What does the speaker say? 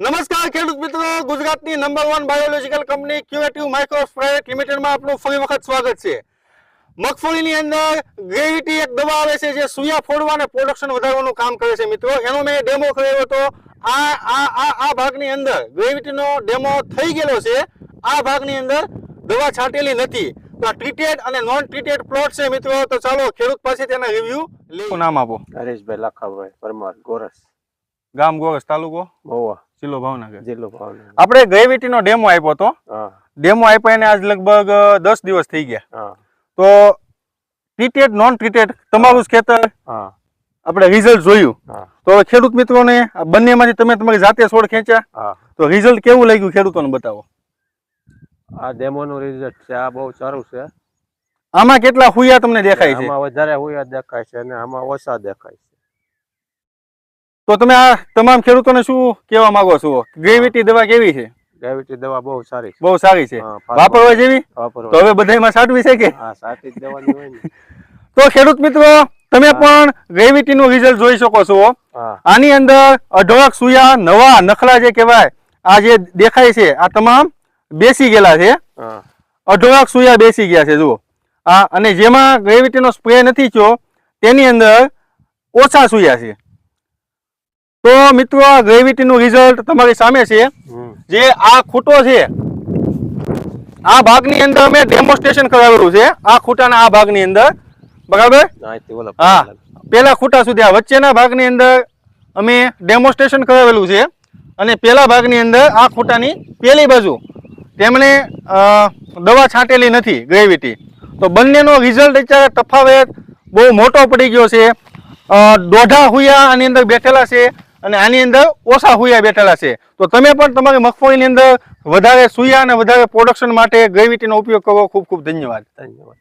નમસ્કાર ખેડૂત મિત્રો. ગુજરાતની નંબર વન બાયોલોજીકલ કંપની ક્યુએટિવ માઇક્રોસ પ્રાઇવેટ લિમિટેડમાં આપનું ફરી વખત સ્વાગત છે. મગફળીની અંદર ગ્રેવિટી એક દવા આવે છે જે સુયા ફોડવા અને પ્રોડક્શન વધારવાનું કામ કરે છે. મિત્રો એનો મેં ડેમો કર્યો હતો. આ આ આ આ ભાગની અંદર ગ્રેવિટીનો ડેમો થઈ ગયેલો છે. આ ભાગની અંદર દવા છાંટેલી નથી. તો આ ટ્રીટેડ અને નોન ટ્રીટેડ પ્લોટ છે મિત્રો. તો ચાલો ખેડૂત પાસે તેના રિવ્યુ લઈ નામ આપો? હરેશભાઈ લાખાભાઈ પરમાર ગોરસ. ગામ ગોરસ તાલુકો? મહુવા. જિલ્લો ભાવનગર. જિલ્લો ભાવનગર. આપણે ગ્રેવિટીનો ડેમો આપ્યો હતો. ડેમો આપ્યો એને આજ લગભગ દસ દિવસ થઈ ગયા. તો ટ્રીટેડ નોન ટ્રીટેડ તમારું ખેતર? આપણે રિઝલ્ટ જોયું. તો ખેડૂત મિત્રોને બંનેમાંથી તમે તમારી જાતે છોડ ખેંચ્યા. તો રિઝલ્ટ કેવું લાગ્યું ખેડૂતોને બતાવો? આ ડેમોનું રિઝલ્ટ છે આ બહુ સારું છે. આમાં કેટલા હુયા તમને દેખાય છે? આમાં વધારે હુયા દેખાય છે અને આમાં ઓછા દેખાય છે. તો તમે આ તમામ ખેડૂતોને શું કહેવા માંગો છો? ગ્રેવિટી દવા કેવી છે? ગ્રેવિટી દવા બહુ સારી છે. બહુ સારી છે. વાપરવા જેવી? તો હવે બધામાં સાટવી છે કે? હા સાટી જ દેવાની હોય ને. તો ખેડૂત મિત્રો તમે પણ ગ્રેવિટીનું રિઝલ્ટ જોઈ શકો છો. આની અંદર અઢળક સુયા નવા નખલા જે કહેવાય આ જે દેખાય છે આ તમામ બેસી ગયેલા છે. અઢળક સુયા બેસી ગયા છે જુઓ. આ અને જેમાં ગ્રેવિટીનો સ્પ્રે નથી થયો તેની અંદર ઓછા સુયા છે. તો મિત્રો આ ગ્રેવિટીનું રિઝલ્ટ તમારી સામે છે. જે આ ખૂટો છે આ ભાગની અંદર અમે ડેમોન્સ્ટ્રેશન કરાવેલું છે. આ ખૂટાના આ ભાગની અંદર. બરાબર? હા પેલા ખૂટા સુધી આ વચ્ચેના ભાગની અંદર અમે ડેમોન્સ્ટ્રેશન કરાવેલું છે. અને પેલા ભાગની અંદર આ ખૂટાની પેલી બાજુ તેમણે દવા છાંટેલી નથી ગ્રેવિટી. તો બંનેનો રિઝલ્ટ અત્યારે તફાવત બહુ મોટો પડી ગયો છે. દોઢા હુયા આની અંદર બેઠેલા છે. અને આની અંદર ઓછા હુયા બેઠેલા છે. તો તમે પણ તમારી મગફળીની અંદર વધારે સુયા અને વધારે પ્રોડક્શન માટે ગ્રેવિટીનો ઉપયોગ કરવો ખૂબ ખૂબ ધન્યવાદ. ધન્યવાદ.